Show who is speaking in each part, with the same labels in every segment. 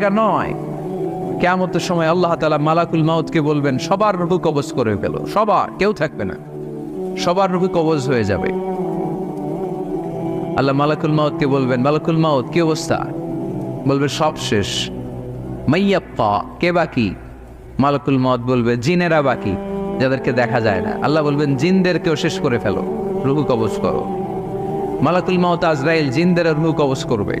Speaker 1: জায়গা নয়। কেমতের সময় আল্লাহ তালা মালাকুল মাউতকে বলবেন, সবার করে সবার, কেউ থাকবে না। সবার হয়ে যাবে। আল্লাহ মালাকুল মাউতকে বলবেন, মালাকুল মাউত, কি অবস্থা? বলবে, সব শেষ। মাইয়াপ্পা, কে বাকি? মালাকুল বলবে, জিনেরা বাকি, যাদেরকে দেখা যায় না। আল্লাহ বলবেন, জিনদেরকেও শেষ করে ফেলো। রুহু কবজ করো। মালাকুল মাউত আজরাইল জিনদের রুহু কবজ করবে।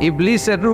Speaker 1: ইবলিসের রুহ